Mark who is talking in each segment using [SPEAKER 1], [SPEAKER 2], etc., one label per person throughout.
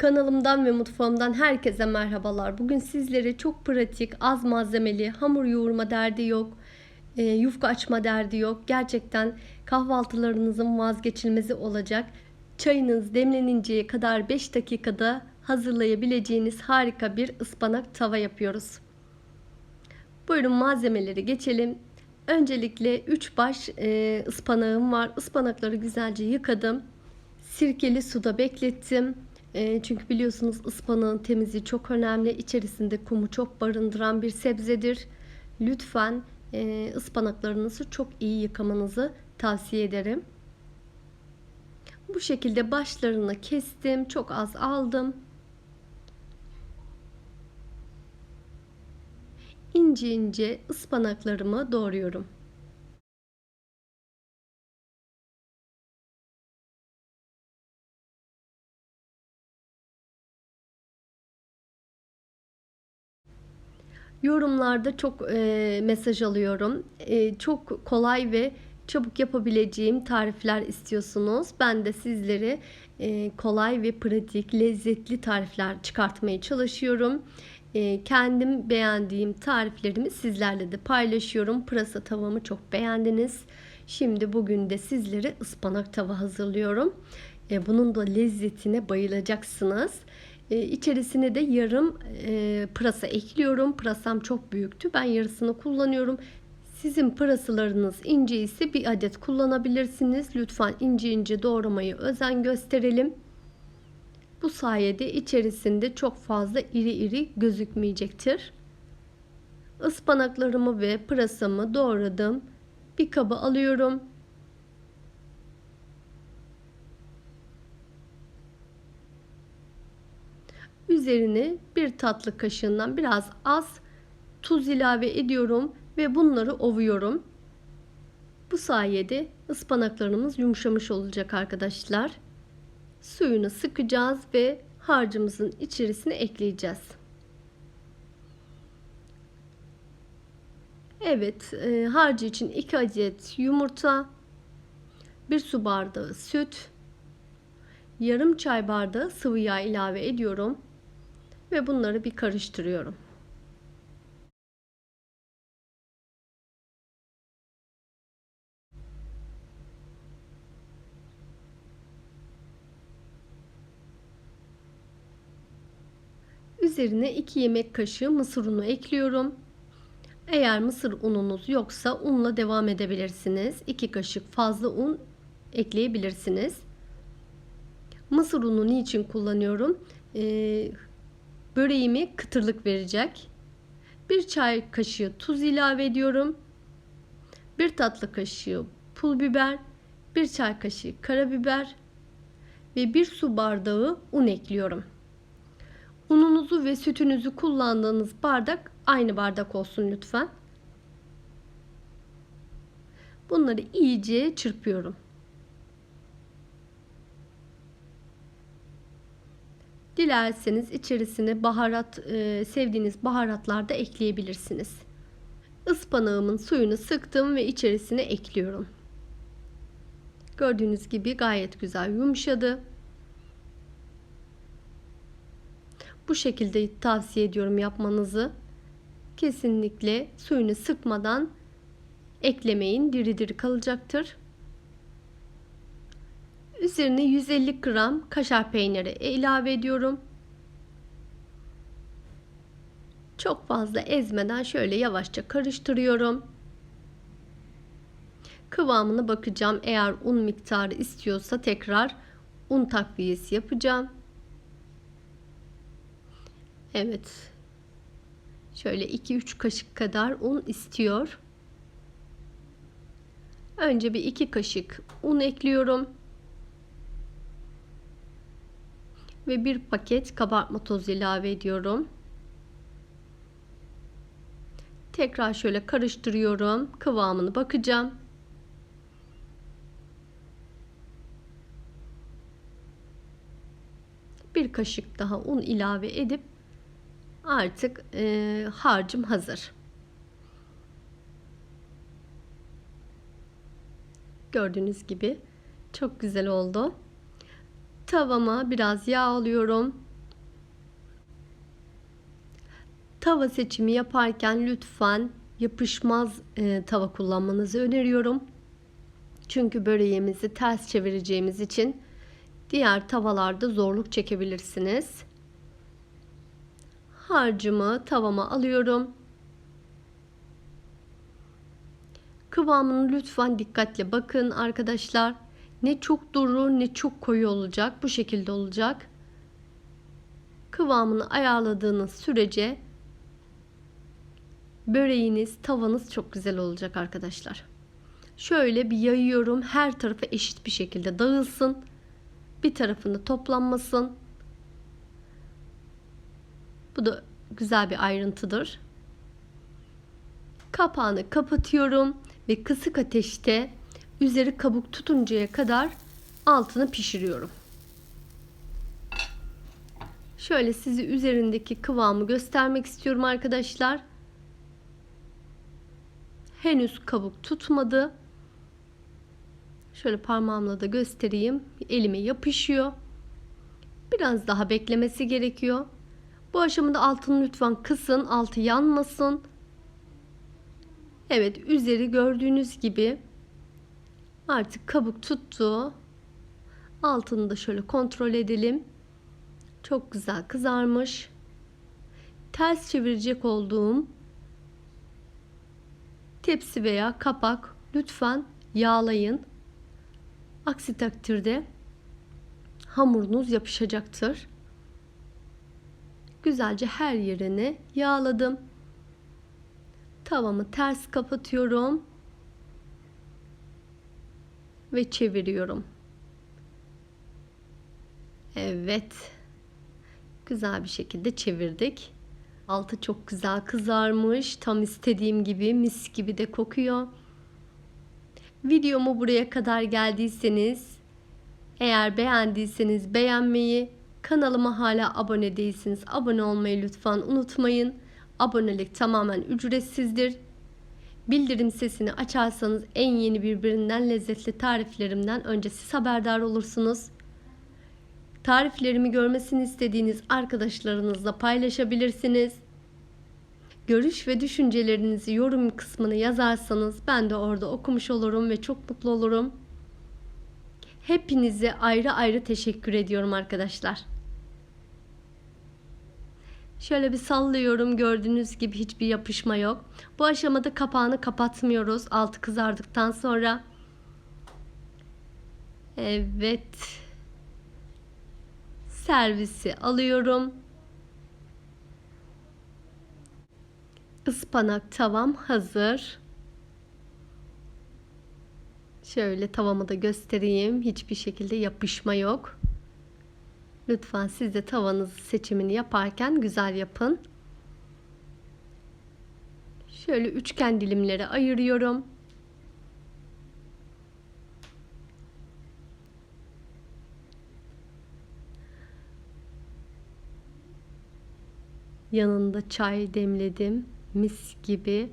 [SPEAKER 1] Kanalımdan ve mutfağımdan herkese merhabalar. Bugün sizlere çok pratik, az malzemeli, hamur yoğurma derdi yok, e, yufka açma derdi yok. Gerçekten kahvaltılarınızın vazgeçilmezi olacak. Çayınız demleninceye kadar 5 dakikada hazırlayabileceğiniz harika bir ıspanak tava yapıyoruz. Buyurun malzemeleri geçelim. Öncelikle 3 baş e, ıspanağım var. Ispanakları güzelce yıkadım. Sirkeli suda beklettim. E, çünkü biliyorsunuz ıspanağın temizliği çok önemli. İçerisinde kumu çok barındıran bir sebzedir. Lütfen e, ıspanaklarınızı çok iyi yıkamanızı tavsiye ederim. Bu şekilde başlarını kestim. Çok az aldım. ince ince ıspanaklarımı doğruyorum. Yorumlarda çok e, mesaj alıyorum. E, çok kolay ve çabuk yapabileceğim tarifler istiyorsunuz. Ben de sizlere e, kolay ve pratik, lezzetli tarifler çıkartmaya çalışıyorum. E, kendim beğendiğim tariflerimi sizlerle de paylaşıyorum. Pırasa tavamı çok beğendiniz. Şimdi bugün de sizlere ıspanak tava hazırlıyorum. E, bunun da lezzetine bayılacaksınız. E, içerisine de yarım e, pırasa ekliyorum. Pırasam çok büyüktü. Ben yarısını kullanıyorum. Sizin pırasalarınız ince ise bir adet kullanabilirsiniz. Lütfen ince ince doğramayı özen gösterelim. Bu sayede içerisinde çok fazla iri iri gözükmeyecektir. Ispanaklarımı ve pırasamı doğradım. Bir kaba alıyorum. Üzerine bir tatlı kaşığından biraz az tuz ilave ediyorum ve bunları ovuyorum. Bu sayede ıspanaklarımız yumuşamış olacak arkadaşlar. Suyunu sıkacağız ve harcımızın içerisine ekleyeceğiz. Evet, e, harcı için 2 adet yumurta, 1 su bardağı süt, yarım çay bardağı sıvı yağ ilave ediyorum ve bunları bir karıştırıyorum. Üzerine 2 yemek kaşığı mısır unu ekliyorum. Eğer mısır ununuz yoksa unla devam edebilirsiniz. 2 kaşık fazla un ekleyebilirsiniz. Mısır unu niçin kullanıyorum? Ee, böreğimi kıtırlık verecek. 1 çay kaşığı tuz ilave ediyorum. 1 tatlı kaşığı pul biber, 1 çay kaşığı karabiber ve 1 su bardağı un ekliyorum. Ununuzu ve sütünüzü kullandığınız bardak aynı bardak olsun lütfen. Bunları iyice çırpıyorum. Dilerseniz içerisine baharat e, sevdiğiniz baharatlar da ekleyebilirsiniz. Ispanağımın suyunu sıktım ve içerisine ekliyorum. Gördüğünüz gibi gayet güzel yumuşadı. Bu şekilde tavsiye ediyorum yapmanızı. Kesinlikle suyunu sıkmadan eklemeyin. Diri diri kalacaktır. Üzerine 150 gram kaşar peyniri ilave ediyorum. Çok fazla ezmeden şöyle yavaşça karıştırıyorum. Kıvamına bakacağım. Eğer un miktarı istiyorsa tekrar un takviyesi yapacağım. Evet. Şöyle 2-3 kaşık kadar un istiyor. Önce bir 2 kaşık un ekliyorum. Ve bir paket kabartma tozu ilave ediyorum. Tekrar şöyle karıştırıyorum. Kıvamını bakacağım. Bir kaşık daha un ilave edip artık e, harcım hazır. Gördüğünüz gibi çok güzel oldu. Tavama biraz yağ alıyorum. Tava seçimi yaparken lütfen yapışmaz e, tava kullanmanızı öneriyorum. Çünkü böreğimizi ters çevireceğimiz için diğer tavalarda zorluk çekebilirsiniz. Harcımı tavama alıyorum. Kıvamını lütfen dikkatle bakın arkadaşlar. Ne çok duru ne çok koyu olacak. Bu şekilde olacak. Kıvamını ayarladığınız sürece böreğiniz, tavanız çok güzel olacak arkadaşlar. Şöyle bir yayıyorum. Her tarafı eşit bir şekilde dağılsın. Bir tarafında toplanmasın. Bu da güzel bir ayrıntıdır. Kapağını kapatıyorum ve kısık ateşte üzeri kabuk tutuncaya kadar altını pişiriyorum. Şöyle sizi üzerindeki kıvamı göstermek istiyorum arkadaşlar. Henüz kabuk tutmadı. Şöyle parmağımla da göstereyim. Elime yapışıyor. Biraz daha beklemesi gerekiyor. Bu aşamada altını lütfen kısın. Altı yanmasın. Evet üzeri gördüğünüz gibi artık kabuk tuttu. Altını da şöyle kontrol edelim. Çok güzel kızarmış. Ters çevirecek olduğum tepsi veya kapak lütfen yağlayın. Aksi takdirde hamurunuz yapışacaktır. Güzelce her yerini yağladım. Tavamı ters kapatıyorum ve çeviriyorum. Evet. Güzel bir şekilde çevirdik. Altı çok güzel kızarmış. Tam istediğim gibi mis gibi de kokuyor. Videomu buraya kadar geldiyseniz eğer beğendiyseniz beğenmeyi, kanalıma hala abone değilsiniz abone olmayı lütfen unutmayın. Abonelik tamamen ücretsizdir. Bildirim sesini açarsanız en yeni birbirinden lezzetli tariflerimden önce siz haberdar olursunuz. Tariflerimi görmesini istediğiniz arkadaşlarınızla paylaşabilirsiniz. Görüş ve düşüncelerinizi yorum kısmına yazarsanız ben de orada okumuş olurum ve çok mutlu olurum. Hepinize ayrı ayrı teşekkür ediyorum arkadaşlar. Şöyle bir sallıyorum. Gördüğünüz gibi hiçbir yapışma yok. Bu aşamada kapağını kapatmıyoruz. Altı kızardıktan sonra. Evet. Servisi alıyorum. Ispanak tavam hazır. Şöyle tavamı da göstereyim. Hiçbir şekilde yapışma yok. Lütfen siz de tavanız seçimini yaparken güzel yapın. Şöyle üçgen dilimlere ayırıyorum. Yanında çay demledim. Mis gibi.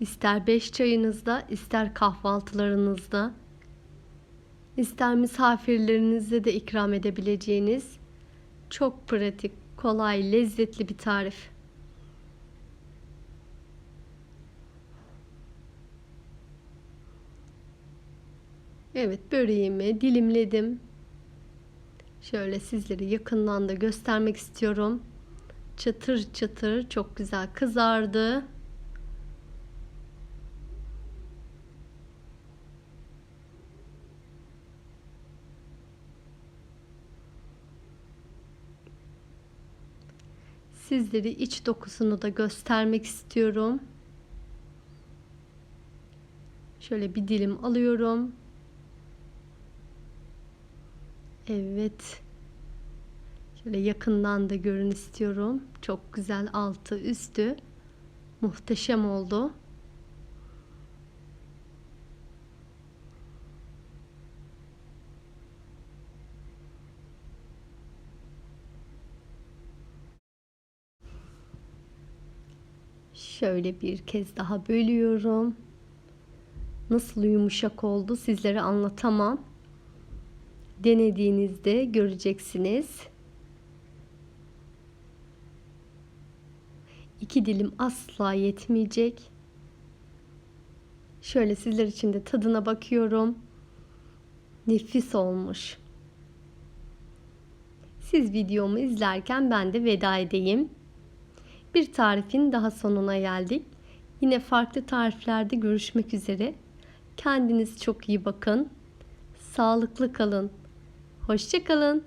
[SPEAKER 1] İster beş çayınızda, ister kahvaltılarınızda ister misafirlerinize de ikram edebileceğiniz çok pratik, kolay, lezzetli bir tarif. Evet böreğimi dilimledim. Şöyle sizleri yakından da göstermek istiyorum. Çatır çatır çok güzel kızardı. Sizleri iç dokusunu da göstermek istiyorum. Şöyle bir dilim alıyorum. Evet. Şöyle yakından da görün istiyorum. Çok güzel altı üstü. Muhteşem oldu. Şöyle bir kez daha bölüyorum. Nasıl yumuşak oldu sizlere anlatamam. Denediğinizde göreceksiniz. iki dilim asla yetmeyecek. Şöyle sizler için de tadına bakıyorum. Nefis olmuş. Siz videomu izlerken ben de veda edeyim. Bir tarifin daha sonuna geldik. Yine farklı tariflerde görüşmek üzere. Kendiniz çok iyi bakın. Sağlıklı kalın. Hoşça kalın.